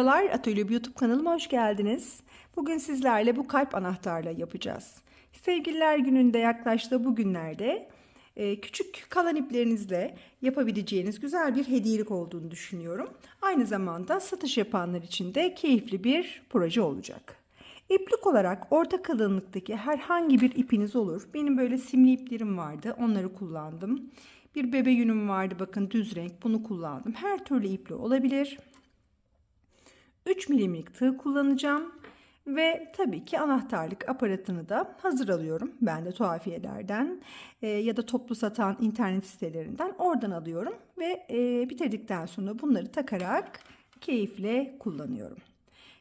Merhabalar, Atölye YouTube kanalıma hoş geldiniz. Bugün sizlerle bu kalp anahtarla yapacağız. Sevgililer gününde yaklaştığı bu günlerde e, küçük kalan iplerinizle yapabileceğiniz güzel bir hediyelik olduğunu düşünüyorum. Aynı zamanda satış yapanlar için de keyifli bir proje olacak. İplik olarak orta kalınlıktaki herhangi bir ipiniz olur. Benim böyle simli iplerim vardı. Onları kullandım. Bir bebe yünüm vardı. Bakın düz renk. Bunu kullandım. Her türlü ipli olabilir. 3 milimlik tığ kullanacağım. Ve tabii ki anahtarlık aparatını da hazır alıyorum. Ben de tuhafiyelerden e, ya da toplu satan internet sitelerinden oradan alıyorum. Ve e, bitirdikten sonra bunları takarak keyifle kullanıyorum.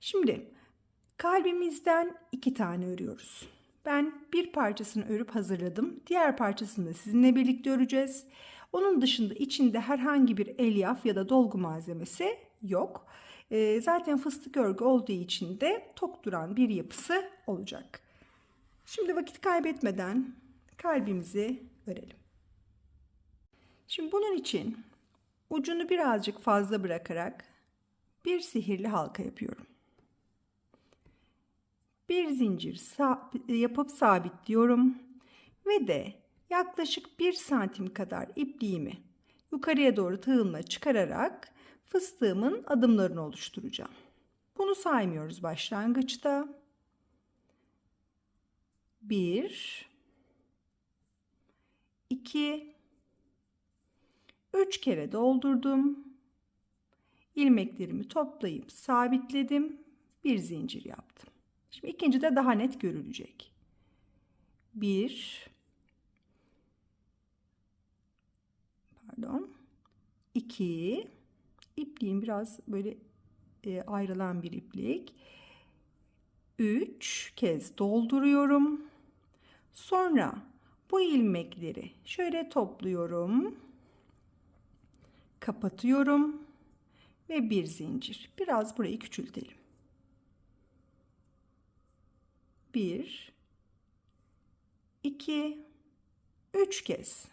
Şimdi kalbimizden iki tane örüyoruz. Ben bir parçasını örüp hazırladım. Diğer parçasını da sizinle birlikte öreceğiz. Onun dışında içinde herhangi bir elyaf ya da dolgu malzemesi yok. E, zaten fıstık örgü olduğu için de tok duran bir yapısı olacak. Şimdi vakit kaybetmeden kalbimizi örelim. Şimdi bunun için ucunu birazcık fazla bırakarak bir sihirli halka yapıyorum. Bir zincir yapıp sabitliyorum ve de yaklaşık bir santim kadar ipliğimi yukarıya doğru tığımla çıkararak fıstığımın adımlarını oluşturacağım. Bunu saymıyoruz başlangıçta. 1 2 3 kere doldurdum. İlmeklerimi toplayıp sabitledim. Bir zincir yaptım. Şimdi ikinci de daha net görülecek. 1 Pardon. 2 ipliğin biraz böyle e, ayrılan bir iplik. 3 kez dolduruyorum. Sonra bu ilmekleri şöyle topluyorum. Kapatıyorum ve bir zincir. Biraz burayı küçültelim. 1 2 3 kez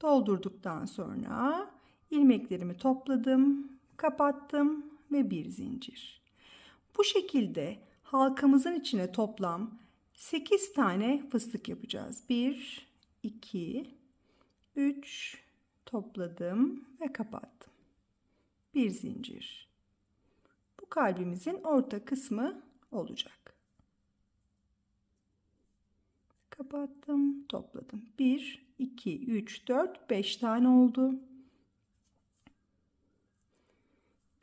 doldurduktan sonra ilmeklerimi topladım, kapattım ve bir zincir. Bu şekilde halkamızın içine toplam 8 tane fıstık yapacağız. 1 2 3 topladım ve kapattım. Bir zincir. Bu kalbimizin orta kısmı olacak. Kapattım, topladım. 1 2 3 4 5 tane oldu.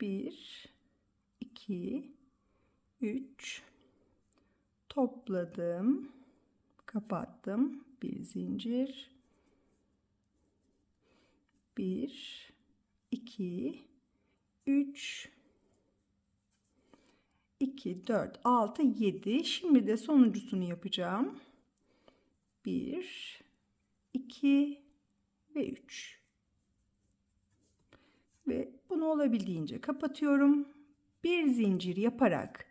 1 2 3 topladım kapattım. Bir zincir. 1 2 3 2 4 6 7 şimdi de sonuncusunu yapacağım. 1 2 ve 3 ve bunu olabildiğince kapatıyorum. Bir zincir yaparak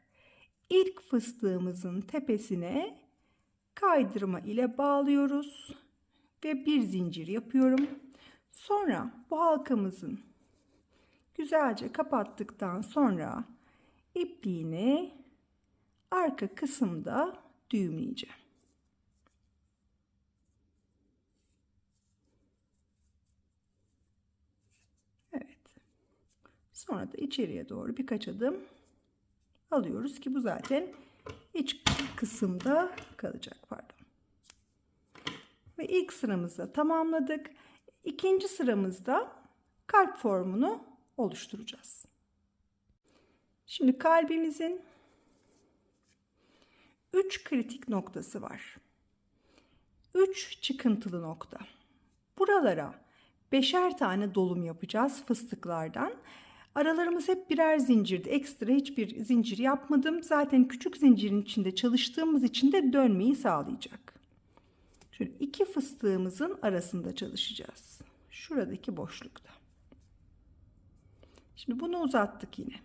ilk fıstığımızın tepesine kaydırma ile bağlıyoruz ve bir zincir yapıyorum. Sonra bu halkamızın güzelce kapattıktan sonra ipliğini arka kısımda düğümleyeceğim. Sonra da içeriye doğru birkaç adım alıyoruz ki bu zaten iç kısımda kalacak pardon. Ve ilk sıramızda tamamladık. İkinci sıramızda kalp formunu oluşturacağız. Şimdi kalbimizin 3 kritik noktası var. 3 çıkıntılı nokta. Buralara beşer tane dolum yapacağız fıstıklardan. Aralarımız hep birer zincirdi. Ekstra hiçbir zincir yapmadım. Zaten küçük zincirin içinde çalıştığımız için de dönmeyi sağlayacak. Şöyle iki fıstığımızın arasında çalışacağız. Şuradaki boşlukta. Şimdi bunu uzattık yine.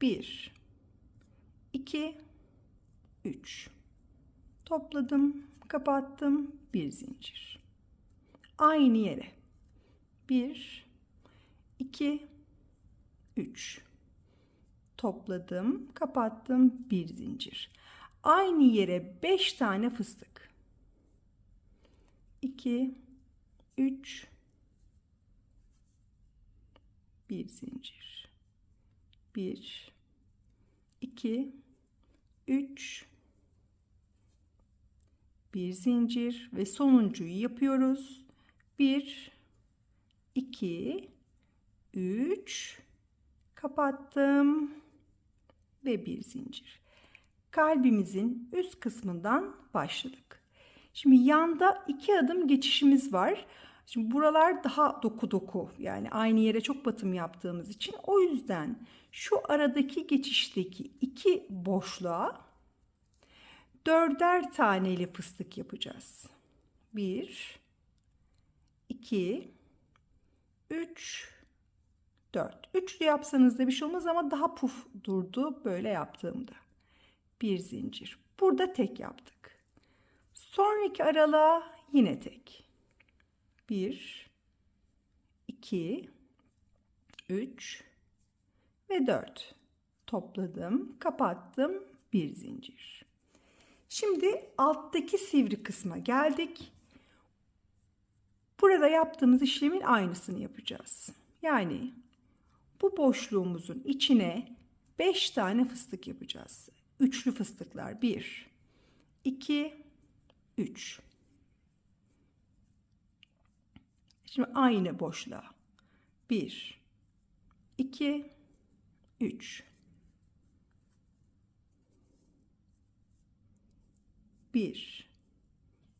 1 2 3 topladım, kapattım, bir zincir. Aynı yere 1 2 2 3 topladım, kapattım, bir zincir. Aynı yere 5 tane fıstık. 2 3 bir zincir. 1 2 3 bir zincir ve sonuncuyu yapıyoruz. 1 2 3 kapattım ve bir zincir. Kalbimizin üst kısmından başladık. Şimdi yanda iki adım geçişimiz var. Şimdi buralar daha doku doku yani aynı yere çok batım yaptığımız için o yüzden şu aradaki geçişteki iki boşluğa dörder taneli fıstık yapacağız. Bir, iki, üç, dört. Üçlü yapsanız da bir şey olmaz ama daha puf durdu böyle yaptığımda. Bir zincir. Burada tek yaptık. Sonraki aralığa yine tek. 1 2 3 ve 4 topladım, kapattım, bir zincir. Şimdi alttaki sivri kısma geldik. Burada yaptığımız işlemin aynısını yapacağız. Yani bu boşluğumuzun içine 5 tane fıstık yapacağız. Üçlü fıstıklar. 1 2 3 Şimdi aynı boşluğa. 1 2 3 1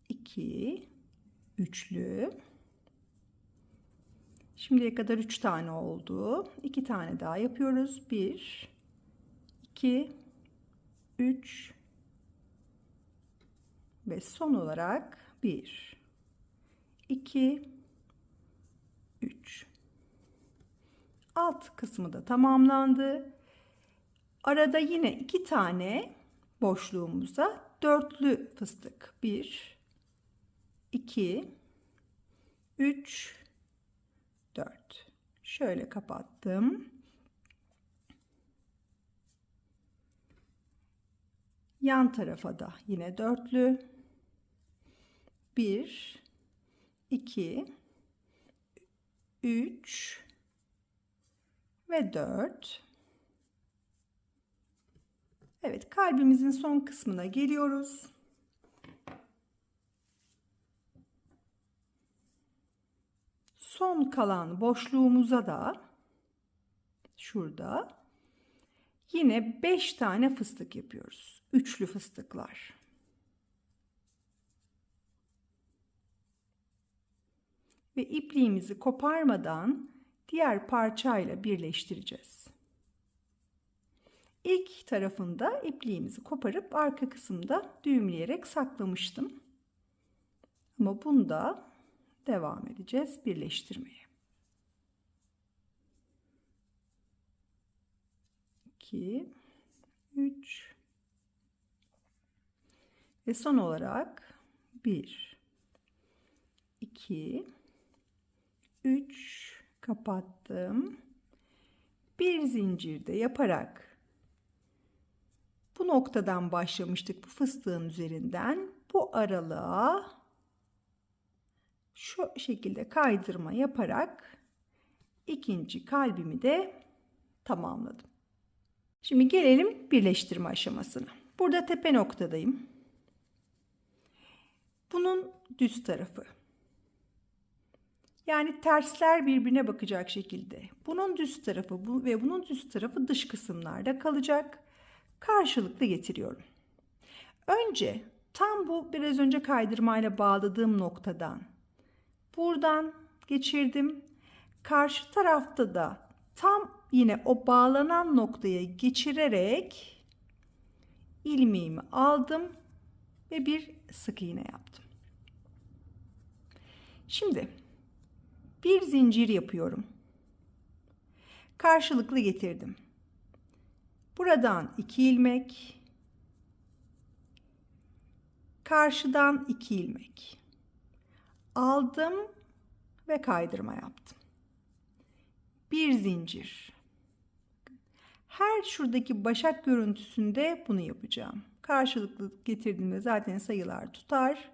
2 üçlü Şimdiye kadar 3 tane oldu. 2 tane daha yapıyoruz. 1 2 3 ve son olarak 1 2 3 alt kısmı da tamamlandı. Arada yine iki tane boşluğumuza dörtlü fıstık. 1 2 3 4 şöyle kapattım. Yan tarafa da yine dörtlü. 1 2 3 ve 4. Evet, kalbimizin son kısmına geliyoruz. Son kalan boşluğumuza da şurada yine 5 tane fıstık yapıyoruz. Üçlü fıstıklar. ve ipliğimizi koparmadan diğer parçayla birleştireceğiz. İlk tarafında ipliğimizi koparıp arka kısımda düğümleyerek saklamıştım. Ama bunda devam edeceğiz birleştirmeye. 2 3 ve son olarak 1 2 3 kapattım. Bir zincirde yaparak bu noktadan başlamıştık bu fıstığın üzerinden bu aralığa şu şekilde kaydırma yaparak ikinci kalbimi de tamamladım. Şimdi gelelim birleştirme aşamasına. Burada tepe noktadayım. Bunun düz tarafı. Yani tersler birbirine bakacak şekilde. Bunun düz tarafı bu ve bunun düz tarafı dış kısımlarda kalacak. Karşılıklı getiriyorum. Önce tam bu biraz önce kaydırmayla bağladığım noktadan buradan geçirdim. Karşı tarafta da tam yine o bağlanan noktaya geçirerek ilmeğimi aldım ve bir sık iğne yaptım. Şimdi bir zincir yapıyorum. Karşılıklı getirdim. Buradan iki ilmek, karşıdan iki ilmek. Aldım ve kaydırma yaptım. bir zincir. Her şuradaki başak görüntüsünde bunu yapacağım. Karşılıklı getirdiğimde zaten sayılar tutar.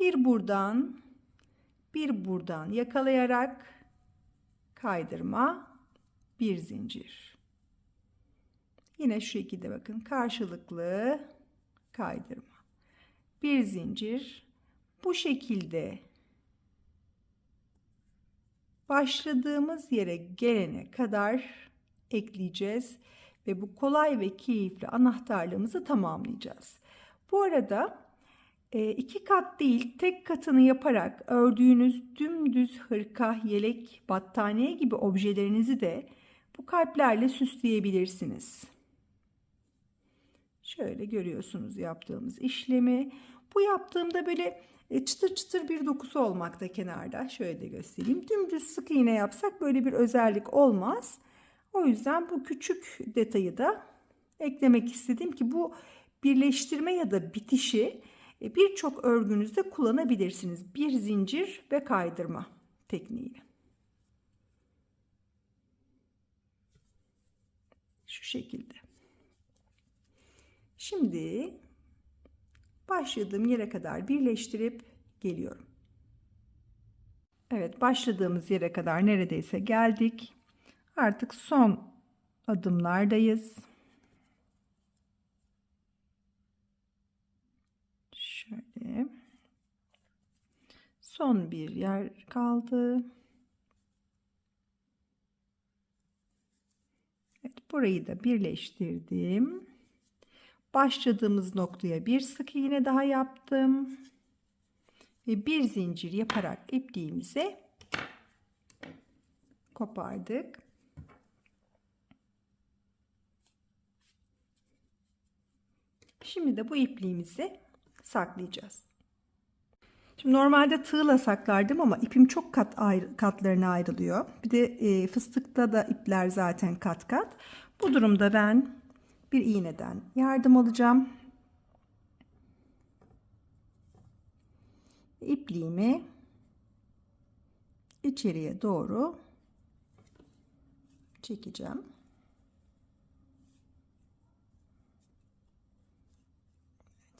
Bir buradan, bir buradan yakalayarak kaydırma, bir zincir. Yine şu şekilde bakın karşılıklı kaydırma. Bir zincir. Bu şekilde başladığımız yere gelene kadar ekleyeceğiz ve bu kolay ve keyifli anahtarlığımızı tamamlayacağız. Bu arada e, iki kat değil tek katını yaparak ördüğünüz dümdüz hırka, yelek, battaniye gibi objelerinizi de bu kalplerle süsleyebilirsiniz. Şöyle görüyorsunuz yaptığımız işlemi. Bu yaptığımda böyle e, çıtır çıtır bir dokusu olmakta kenarda. Şöyle de göstereyim. Dümdüz sık iğne yapsak böyle bir özellik olmaz. O yüzden bu küçük detayı da eklemek istedim ki bu birleştirme ya da bitişi e, birçok örgünüzde kullanabilirsiniz. Bir zincir ve kaydırma tekniğiyle. Şu şekilde. Şimdi başladığım yere kadar birleştirip geliyorum. Evet başladığımız yere kadar neredeyse geldik. Artık son adımlardayız. Şöyle. Son bir yer kaldı. Evet, burayı da birleştirdim. Başladığımız noktaya bir sık iğne daha yaptım. Ve bir zincir yaparak ipliğimizi kopardık. Şimdi de bu ipliğimizi saklayacağız. Şimdi normalde tığla saklardım ama ipim çok kat ayrı, katlarına ayrılıyor. Bir de e, fıstıkta da ipler zaten kat kat. Bu durumda ben bir iğneden yardım alacağım. İpliğimi içeriye doğru çekeceğim.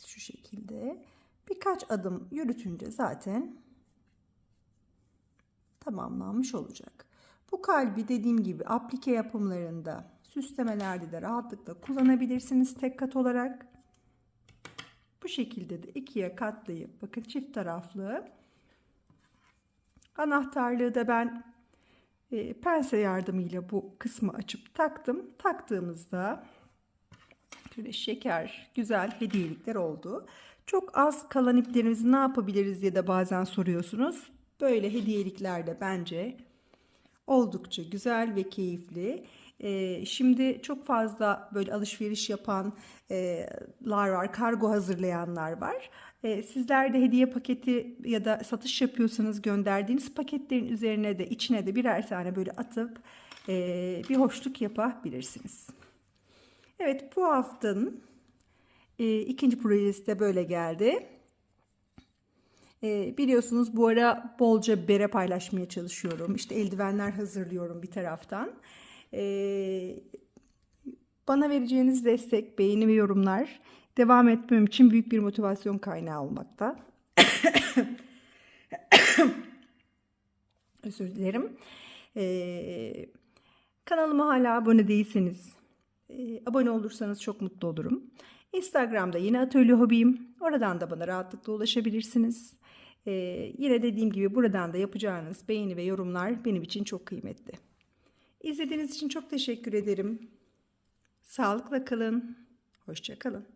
şu şekilde birkaç adım yürütünce zaten tamamlanmış olacak. Bu kalbi dediğim gibi aplike yapımlarında, süslemelerde de rahatlıkla kullanabilirsiniz tek kat olarak. Bu şekilde de ikiye katlayıp bakın çift taraflı anahtarlığı da ben e, pense yardımıyla bu kısmı açıp taktım. Taktığımızda şöyle şeker güzel hediyelikler oldu. Çok az kalan iplerimizi ne yapabiliriz diye de bazen soruyorsunuz. Böyle hediyelikler de bence oldukça güzel ve keyifli. Ee, şimdi çok fazla böyle alışveriş yapanlar var, kargo hazırlayanlar var. Ee, sizler de hediye paketi ya da satış yapıyorsanız gönderdiğiniz paketlerin üzerine de içine de birer tane böyle atıp e, bir hoşluk yapabilirsiniz. Evet bu haftanın e, ikinci projesi de böyle geldi. E, biliyorsunuz bu ara bolca bere paylaşmaya çalışıyorum. İşte eldivenler hazırlıyorum bir taraftan. E, bana vereceğiniz destek, beğeni ve yorumlar devam etmem için büyük bir motivasyon kaynağı olmakta. Özür dilerim. E, kanalıma hala abone değilseniz e, abone olursanız çok mutlu olurum. Instagram'da yine Atölye Hobiyim. Oradan da bana rahatlıkla ulaşabilirsiniz. Ee, yine dediğim gibi buradan da yapacağınız beğeni ve yorumlar benim için çok kıymetli. İzlediğiniz için çok teşekkür ederim. Sağlıkla kalın. Hoşçakalın.